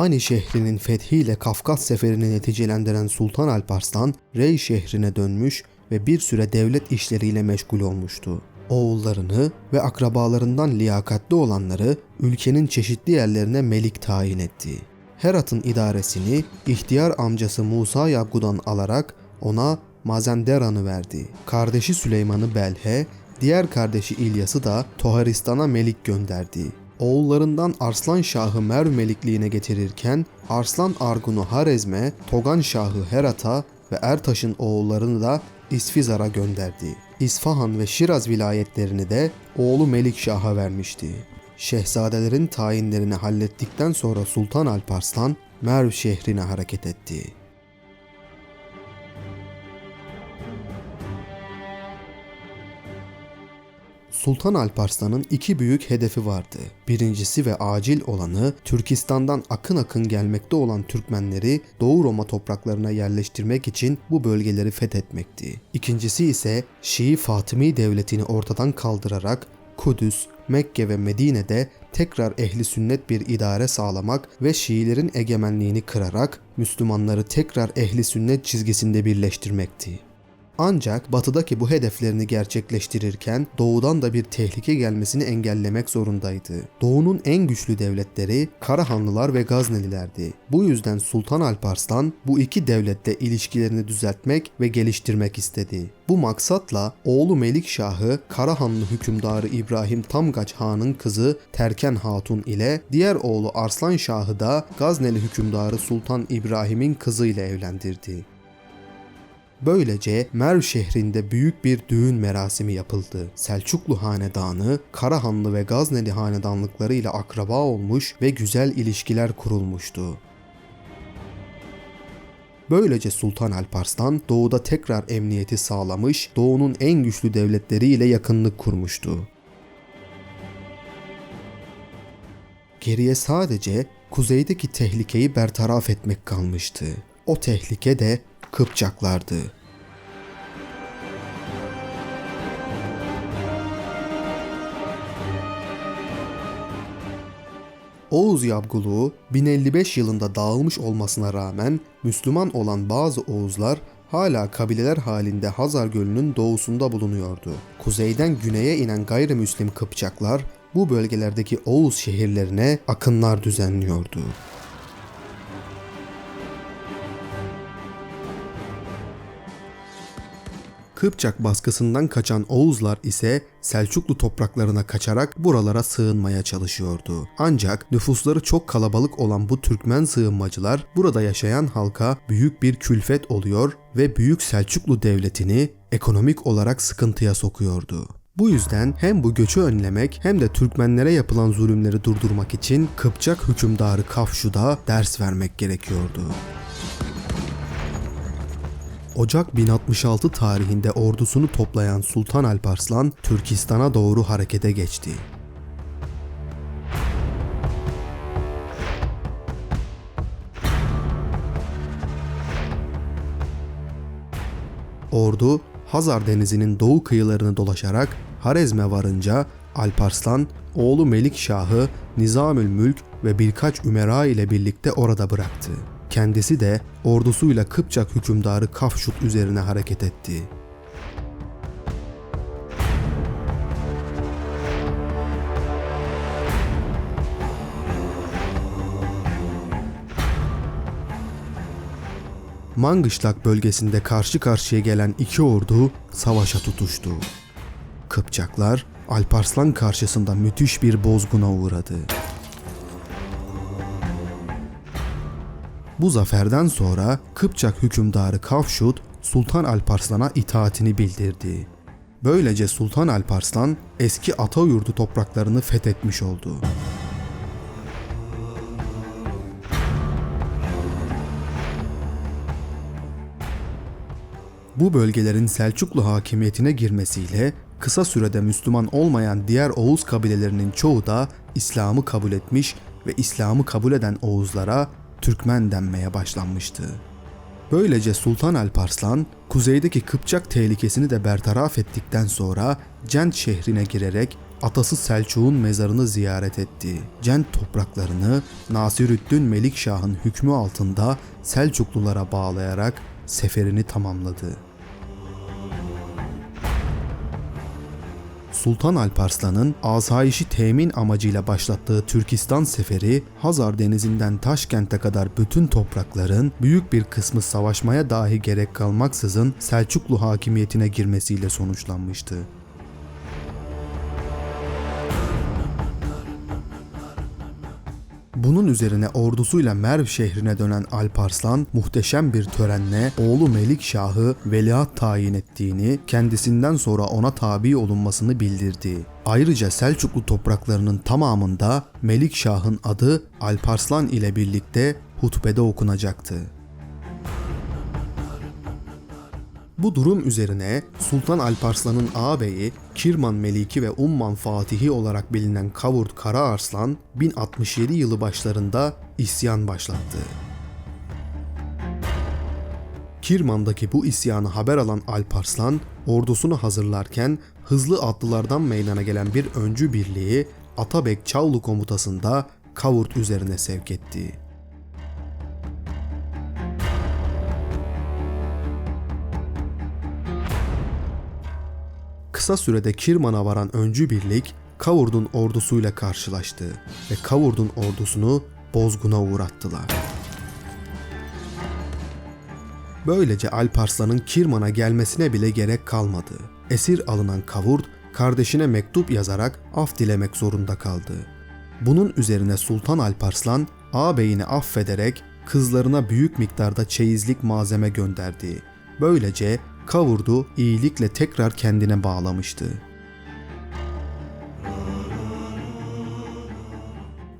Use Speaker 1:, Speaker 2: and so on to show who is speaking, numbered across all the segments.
Speaker 1: Ani şehrinin fethiyle Kafkas seferini neticelendiren Sultan Alparslan, Rey şehrine dönmüş ve bir süre devlet işleriyle meşgul olmuştu. Oğullarını ve akrabalarından liyakatli olanları ülkenin çeşitli yerlerine melik tayin etti. Herat'ın idaresini ihtiyar amcası Musa Yabgu'dan alarak ona Mazenderan'ı verdi. Kardeşi Süleyman'ı Belhe, diğer kardeşi İlyas'ı da Toharistan'a melik gönderdi. Oğullarından Arslan Şah'ı Merv melikliğine getirirken Arslan Argun'u Harezm'e, Togan Şah'ı Herat'a ve Ertaş'ın oğullarını da İsfizar'a gönderdi. İsfahan ve Şiraz vilayetlerini de oğlu Melik Şah'a vermişti. Şehzadelerin tayinlerini hallettikten sonra Sultan Alparslan Merv şehrine hareket etti. Sultan Alparslan'ın iki büyük hedefi vardı. Birincisi ve acil olanı Türkistan'dan akın akın gelmekte olan Türkmenleri Doğu Roma topraklarına yerleştirmek için bu bölgeleri fethetmekti. İkincisi ise Şii Fatımi devletini ortadan kaldırarak Kudüs, Mekke ve Medine'de tekrar ehli sünnet bir idare sağlamak ve Şiilerin egemenliğini kırarak Müslümanları tekrar ehli sünnet çizgisinde birleştirmekti. Ancak batıdaki bu hedeflerini gerçekleştirirken doğudan da bir tehlike gelmesini engellemek zorundaydı. Doğunun en güçlü devletleri Karahanlılar ve Gaznelilerdi. Bu yüzden Sultan Alparslan bu iki devlette ilişkilerini düzeltmek ve geliştirmek istedi. Bu maksatla oğlu Melik Şah'ı Karahanlı hükümdarı İbrahim Tamgaç Han'ın kızı Terken Hatun ile diğer oğlu Arslan Şah'ı da Gazneli hükümdarı Sultan İbrahim'in kızıyla evlendirdi. Böylece Merv şehrinde büyük bir düğün merasimi yapıldı. Selçuklu hanedanı, Karahanlı ve Gazneli hanedanlıkları ile akraba olmuş ve güzel ilişkiler kurulmuştu. Böylece Sultan Alparslan doğuda tekrar emniyeti sağlamış, doğunun en güçlü devletleriyle yakınlık kurmuştu. Geriye sadece kuzeydeki tehlikeyi bertaraf etmek kalmıştı. O tehlike de Kıpçaklardı. Oğuz Yabguluğu 1055 yılında dağılmış olmasına rağmen Müslüman olan bazı Oğuzlar hala kabileler halinde Hazar Gölü'nün doğusunda bulunuyordu. Kuzeyden güneye inen gayrimüslim Kıpçaklar bu bölgelerdeki Oğuz şehirlerine akınlar düzenliyordu. Kıpçak baskısından kaçan Oğuzlar ise Selçuklu topraklarına kaçarak buralara sığınmaya çalışıyordu. Ancak nüfusları çok kalabalık olan bu Türkmen sığınmacılar burada yaşayan halka büyük bir külfet oluyor ve Büyük Selçuklu Devleti'ni ekonomik olarak sıkıntıya sokuyordu. Bu yüzden hem bu göçü önlemek hem de Türkmenlere yapılan zulümleri durdurmak için Kıpçak hükümdarı Kafşu'da ders vermek gerekiyordu. Ocak 1066 tarihinde ordusunu toplayan Sultan Alparslan Türkistan'a doğru harekete geçti. Ordu Hazar Denizi'nin doğu kıyılarını dolaşarak Harezm'e varınca Alparslan oğlu Melik Şah'ı Nizamül Mülk ve birkaç ümera ile birlikte orada bıraktı. Kendisi de ordusuyla Kıpçak hükümdarı Kafşut üzerine hareket etti. Mangışlak bölgesinde karşı karşıya gelen iki ordu savaşa tutuştu. Kıpçaklar Alparslan karşısında müthiş bir bozguna uğradı. Bu zaferden sonra Kıpçak hükümdarı Kafşut Sultan Alparslan'a itaatini bildirdi. Böylece Sultan Alparslan eski Atayurdu topraklarını fethetmiş oldu. Bu bölgelerin Selçuklu hakimiyetine girmesiyle kısa sürede Müslüman olmayan diğer Oğuz kabilelerinin çoğu da İslam'ı kabul etmiş ve İslam'ı kabul eden Oğuzlara Türkmen denmeye başlanmıştı. Böylece Sultan Alparslan, kuzeydeki Kıpçak tehlikesini de bertaraf ettikten sonra Cent şehrine girerek atası Selçuk'un mezarını ziyaret etti. Cent topraklarını Nasirüddin Melikşah'ın hükmü altında Selçuklulara bağlayarak seferini tamamladı. Sultan Alparslan'ın asayişi temin amacıyla başlattığı Türkistan seferi Hazar Denizi'nden Taşkent'e kadar bütün toprakların büyük bir kısmı savaşmaya dahi gerek kalmaksızın Selçuklu hakimiyetine girmesiyle sonuçlanmıştı. Bunun üzerine ordusuyla Merv şehrine dönen Alparslan muhteşem bir törenle oğlu Melikşah'ı veliaht tayin ettiğini, kendisinden sonra ona tabi olunmasını bildirdi. Ayrıca Selçuklu topraklarının tamamında Melikşah'ın adı Alparslan ile birlikte hutbede okunacaktı. Bu durum üzerine Sultan Alparslan'ın ağabeyi Kirman Meliki ve Umman Fatihi olarak bilinen Kavurt Karaarslan 1067 yılı başlarında isyan başlattı. Kirman'daki bu isyanı haber alan Alparslan ordusunu hazırlarken hızlı atlılardan meydana gelen bir öncü birliği Atabek Çavlu komutasında Kavurt üzerine sevk etti. Kısa sürede Kirman'a varan öncü birlik Kavurd'un ordusuyla karşılaştı ve Kavurd'un ordusunu bozguna uğrattılar. Böylece Alparslan'ın Kirman'a gelmesine bile gerek kalmadı. Esir alınan Kavurd kardeşine mektup yazarak af dilemek zorunda kaldı. Bunun üzerine Sultan Alparslan ağabeyini affederek kızlarına büyük miktarda çeyizlik malzeme gönderdi. Böylece Kavurdu iyilikle tekrar kendine bağlamıştı.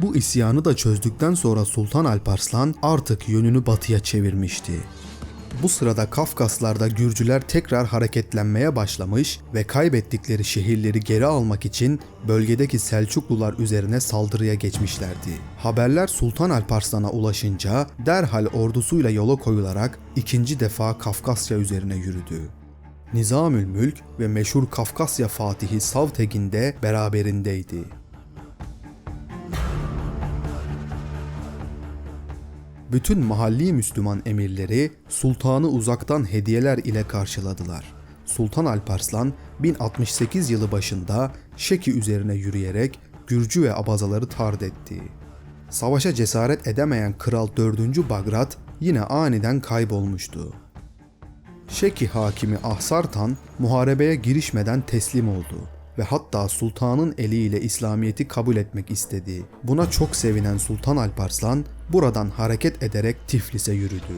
Speaker 1: Bu isyanı da çözdükten sonra Sultan Alparslan artık yönünü batıya çevirmişti. Bu sırada Kafkaslarda Gürcüler tekrar hareketlenmeye başlamış ve kaybettikleri şehirleri geri almak için bölgedeki Selçuklular üzerine saldırıya geçmişlerdi. Haberler Sultan Alparslan'a ulaşınca derhal ordusuyla yola koyularak ikinci defa Kafkasya üzerine yürüdü. Nizamül Mülk ve meşhur Kafkasya Fatihi Savtegin de beraberindeydi. Bütün mahalli Müslüman emirleri sultanı uzaktan hediyeler ile karşıladılar. Sultan Alparslan 1068 yılı başında Şeki üzerine yürüyerek Gürcü ve Abazaları tard etti. Savaşa cesaret edemeyen Kral 4. Bagrat yine aniden kaybolmuştu. Şeki hakimi Ahsartan muharebeye girişmeden teslim oldu ve hatta sultanın eliyle İslamiyet'i kabul etmek istedi. Buna çok sevinen Sultan Alparslan buradan hareket ederek Tiflis'e yürüdü.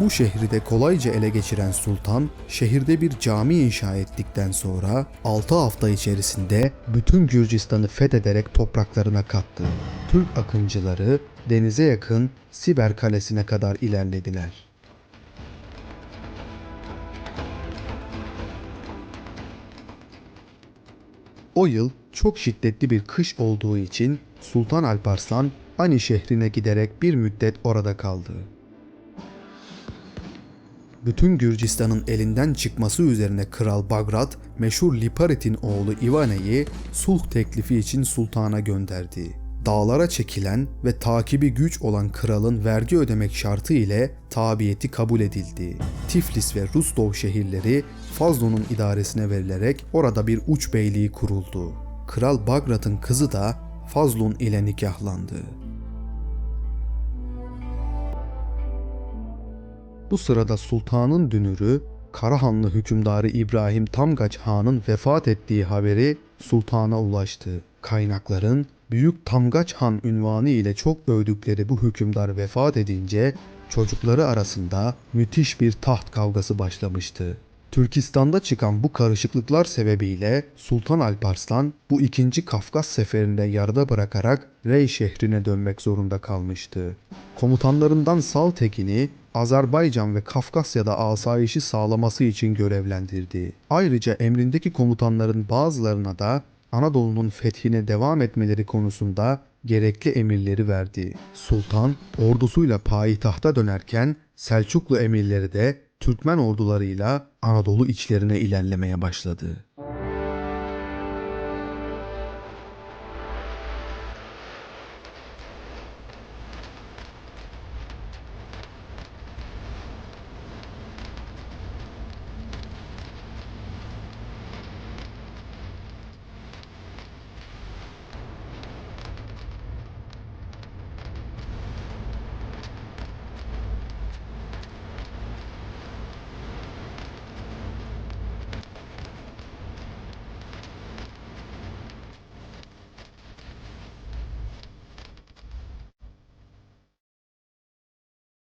Speaker 1: Bu şehri de kolayca ele geçiren sultan, şehirde bir cami inşa ettikten sonra 6 hafta içerisinde bütün Gürcistan'ı fethederek topraklarına kattı. Türk akıncıları denize yakın Siber Kalesi'ne kadar ilerlediler. O yıl çok şiddetli bir kış olduğu için Sultan Alparslan Ani şehrine giderek bir müddet orada kaldı. Bütün Gürcistan'ın elinden çıkması üzerine Kral Bagrat, meşhur Liparit'in oğlu Ivane'yi sulh teklifi için sultana gönderdi. Dağlara çekilen ve takibi güç olan kralın vergi ödemek şartı ile tabiyeti kabul edildi. Tiflis ve Rustov şehirleri Fazlon'un idaresine verilerek orada bir uç beyliği kuruldu. Kral Bagrat'ın kızı da Fazlon ile nikahlandı. Bu sırada sultanın dünürü Karahanlı hükümdarı İbrahim Tamgaç Han'ın vefat ettiği haberi sultana ulaştı. Kaynakların Büyük Tamgaç Han ünvanı ile çok övdükleri bu hükümdar vefat edince çocukları arasında müthiş bir taht kavgası başlamıştı. Türkistan'da çıkan bu karışıklıklar sebebiyle Sultan Alparslan bu ikinci Kafkas seferinde yarıda bırakarak Rey şehrine dönmek zorunda kalmıştı. Komutanlarından Saltekin'i Azerbaycan ve Kafkasya'da asayişi sağlaması için görevlendirdi. Ayrıca emrindeki komutanların bazılarına da Anadolu'nun fethine devam etmeleri konusunda gerekli emirleri verdi. Sultan ordusuyla payitahta dönerken Selçuklu emirleri de Türkmen ordularıyla Anadolu içlerine ilerlemeye başladı.